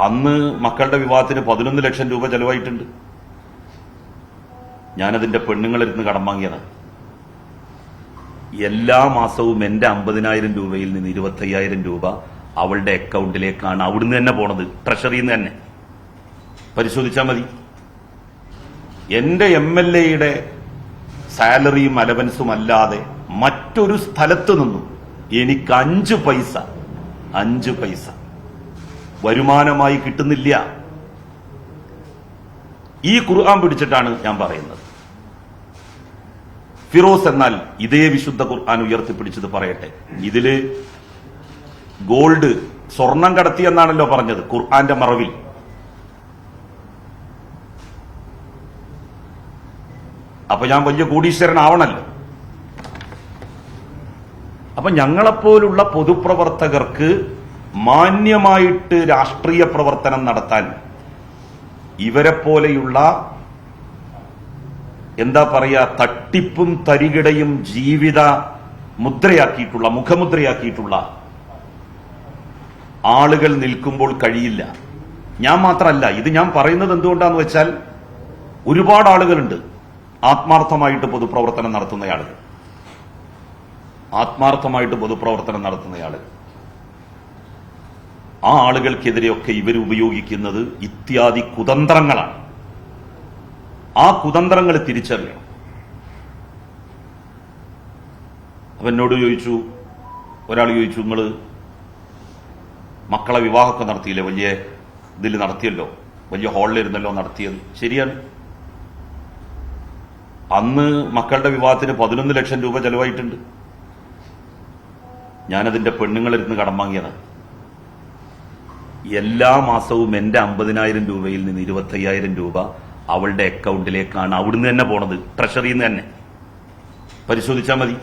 അന്ന് മക്കളുടെ വിവാഹത്തിന് പതിനൊന്ന് ലക്ഷം രൂപ ചെലവായിട്ടുണ്ട്. ഞാനതിന്റെ പെണ്ണുങ്ങളിരുന്ന് കടം വാങ്ങിയതാണ് എല്ലാ മാസവും എന്റെ അമ്പതിനായിരം രൂപയിൽ നിന്ന് ഇരുപത്തയ്യായിരം രൂപ അവളുടെ അക്കൗണ്ടിലേക്കാണ് അവിടുന്ന് തന്നെ പോണത്. ട്രഷറിയിൽ നിന്ന് തന്നെ. പരിശോധിച്ചാൽ മതി. എന്റെ എം എൽ എയുടെ സാലറിയും അലവൻസും അല്ലാതെ മറ്റൊരു സ്ഥലത്ത് നിന്നും എനിക്ക് അഞ്ച് പൈസ അഞ്ച് പൈസ വരുമാനമായി കിട്ടുന്നില്ല. ഈ ഖുർആൻ പിടിച്ചിട്ടാണ് ഞാൻ പറയുന്നത്. ഫിറോസ് എന്നാൽ ഇതേ വിശുദ്ധ ഖുർആൻ ഉയർത്തിപ്പിടിച്ചത് പറയട്ടെ. ഇതിൽ ഗോൾഡ് സ്വർണം കടത്തി എന്നാണല്ലോ പറഞ്ഞത് ഖുർആന്റെ മറവിൽ. അപ്പൊ ഞാൻ വലിയ കോടീശ്വരനാവണല്ലോ. അപ്പൊ ഞങ്ങളെപ്പോലുള്ള പൊതുപ്രവർത്തകർക്ക് മാന്യമായിട്ട് രാഷ്ട്രീയ പ്രവർത്തനം നടത്താൻ ഇവരെ പോലെയുള്ള എന്താ പറയുക തട്ടിപ്പും തരികിടയും ജീവിത മുദ്രയാക്കിയിട്ടുള്ള മുഖമുദ്രയാക്കിയിട്ടുള്ള ആളുകൾ നിൽക്കുമ്പോൾ കഴിയില്ല. ഞാൻ മാത്രമല്ല ഇത് ഞാൻ പറയുന്നത് എന്തുകൊണ്ടാന്ന് വെച്ചാൽ ഒരുപാട് ആളുകളുണ്ട് ആത്മാർത്ഥമായിട്ട് പൊതുപ്രവർത്തനം നടത്തുന്ന ആളുകൾ ആത്മാർത്ഥമായിട്ട് പൊതുപ്രവർത്തനം നടത്തുന്ന ആളുകൾ ആ ആളുകൾക്കെതിരെയൊക്കെ ഇവർ ഉപയോഗിക്കുന്നത് ഇത്യാദി കുതന്ത്രങ്ങളാണ്. ആ കുതന്ത്രങ്ങൾ തിരിച്ചറിയണം അവനോട് ചോദിച്ചു ഒരാൾ ചോദിച്ചു നിങ്ങൾ മക്കളെ വിവാഹമൊക്കെ നടത്തിയില്ലേ? വലിയ ഇതിൽ നടത്തിയല്ലോ? വലിയ ഹാളിലിരുന്നല്ലോ നടത്തിയത്? ശരിയാണ്. അന്ന് മക്കളുടെ വിവാഹത്തിന് പതിനൊന്ന് ലക്ഷം രൂപ ചെലവായിട്ടുണ്ട്. ഞാനതിന്റെ പെണ്ണുങ്ങളിരുന്ന് കടം വാങ്ങിയതാണ്. എല്ലാ മാസവും എന്റെ അമ്പതിനായിരം രൂപയിൽ നിന്ന് ഇരുപത്തയ്യായിരം രൂപ അവളുടെ അക്കൗണ്ടിലേക്കാണ് അവിടുന്ന് തന്നെ പോണത് ട്രഷറിയിൽ നിന്ന് തന്നെ. പരിശോധിച്ചാൽ മതി.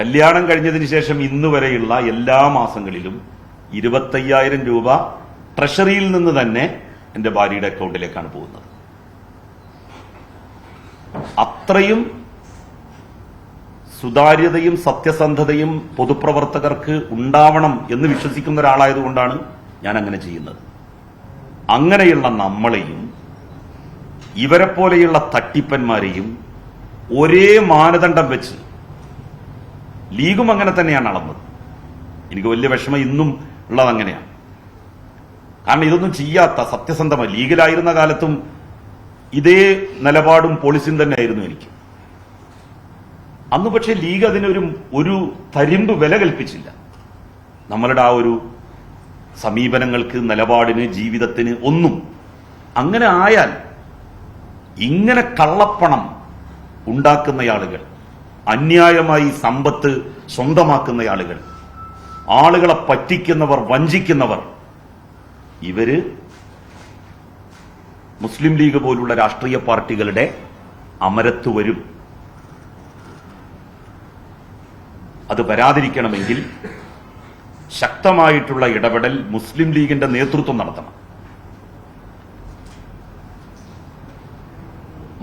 കല്യാണം കഴിഞ്ഞതിന് ശേഷം ഇന്ന് വരെയുള്ള എല്ലാ മാസങ്ങളിലും ഇരുപത്തയ്യായിരം രൂപ ട്രഷറിയിൽ നിന്ന് തന്നെ എന്റെ ഭാര്യയുടെ അക്കൗണ്ടിലേക്കാണ് പോകുന്നത്. അത്രയും സുതാര്യതയും സത്യസന്ധതയും പൊതുപ്രവർത്തകർക്ക് ഉണ്ടാവണം എന്ന് വിശ്വസിക്കുന്ന ഒരാളായതുകൊണ്ടാണ് ഞാൻ അങ്ങനെ ചെയ്യുന്നത്. അങ്ങനെയുള്ള നമ്മളെയും ഇവരെ പോലെയുള്ള തട്ടിപ്പന്മാരെയും ഒരേ മാനദണ്ഡം വെച്ച് ലീഗും അങ്ങനെ തന്നെയാണ് അളന്നത്. എനിക്ക് വലിയ വിഷമം ഇന്നും ഉള്ളത് അങ്ങനെയാണ്. കാരണം ഇതൊന്നും ചെയ്യാത്ത സത്യസന്ധമായി ലീഗിലായിരുന്ന കാലത്തും ഇതേ നിലപാടും പോളിസിയും തന്നെയായിരുന്നു എനിക്ക്. അന്ന് പക്ഷേ ലീഗ് അതിനൊരു ഒരു തരിമ്പ് വില കൽപ്പിച്ചില്ല. നമ്മളുടെ ആ ഒരു സമീപനങ്ങൾക്ക് നിലപാടിന് ജീവിതത്തിന് ഒന്നും അങ്ങനെ ആയാൽ ഇങ്ങനെ കള്ളപ്പണം ഉണ്ടാക്കുന്ന ആളുകൾ അന്യായമായി സമ്പത്ത് സ്വന്തമാക്കുന്ന ആളുകൾ ആളുകളെ പറ്റിക്കുന്നവർ വഞ്ചിക്കുന്നവർ ഇവർ മുസ്ലിം ലീഗ് പോലുള്ള രാഷ്ട്രീയ പാർട്ടികളുടെ അമരത്ത് വരും. അത് വരാതിരിക്കണമെങ്കിൽ ശക്തമായിട്ടുള്ള ഇടപെടൽ മുസ്ലിം ലീഗിന്റെ നേതൃത്വം നടത്തണം.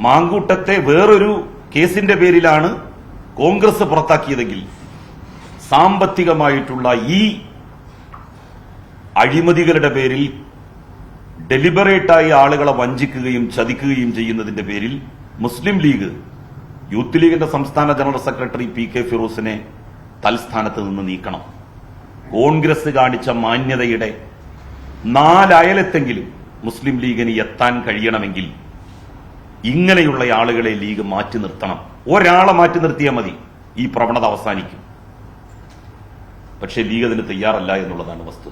മാങ്കൂട്ടത്തെ വേറൊരു കേസിന്റെ പേരിലാണ് കോൺഗ്രസ് പുറത്താക്കിയതെങ്കിൽ സാമ്പത്തികമായിട്ടുള്ള ഈ അഴിമതികളുടെ പേരിൽ ഡെലിബറേറ്റായി ആളുകളെ വഞ്ചിക്കുകയും ചതിക്കുകയും ചെയ്യുന്നതിന്റെ പേരിൽ മുസ്ലിം ലീഗ് യൂത്ത് ലീഗിന്റെ സംസ്ഥാന ജനറൽ സെക്രട്ടറി പി കെ ഫിറോസിനെ തൽസ്ഥാനത്ത് നിന്ന് നീക്കണം. കോൺഗ്രസ് കാണിച്ച മാന്യതയുടെ നാലയലത്തെങ്കിലും മുസ്ലിം ലീഗിന് എത്താൻ കഴിയണമെങ്കിൽ ഇങ്ങനെയുള്ള ആളുകളെ ലീഗ് മാറ്റി നിർത്തണം. ഒരാളെ മാറ്റി നിർത്തിയാൽ മതി. ഈ പ്രവണത അവസാനിക്കും. പക്ഷേ ലീഗ് അതിന് തയ്യാറല്ല എന്നുള്ളതാണ് വസ്തുത.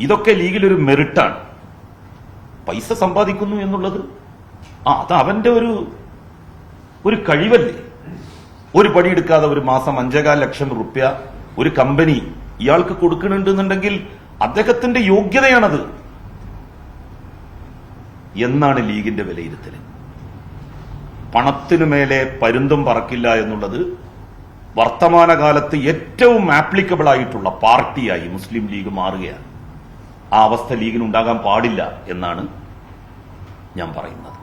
ഇതൊക്കെ ലീഗിലൊരു മെറിറ്റാണ്. പൈസ സമ്പാദിക്കുന്നു എന്നുള്ളത്. ആ അത് അവന്റെ ഒരു ഒരു കഴിവല്ലേ? ഒരു പടി എടുക്കാതെ ഒരു മാസം അഞ്ചേകാൽ ലക്ഷം റുപ്യ ഒരു കമ്പനി ഇയാൾക്ക് കൊടുക്കണുണ്ടെന്നുണ്ടെങ്കിൽ അദ്ദേഹത്തിന്റെ യോഗ്യതയാണത്. എന്നാണ് ലീഗിന്റെ വിലയിരുത്തൽ പണത്തിനു മേലെ പരുന്തും പറക്കില്ല എന്നുള്ളത് വർത്തമാനകാലത്ത് ഏറ്റവും ആപ്ലിക്കബിൾ ആയിട്ടുള്ള പാർട്ടിയായി മുസ്ലിം ലീഗ് മാറുകയാണ്. ആ അവസ്ഥ ലീഗിനുണ്ടാകാൻ പാടില്ല എന്നാണ് ഞാൻ പറയുന്നത്.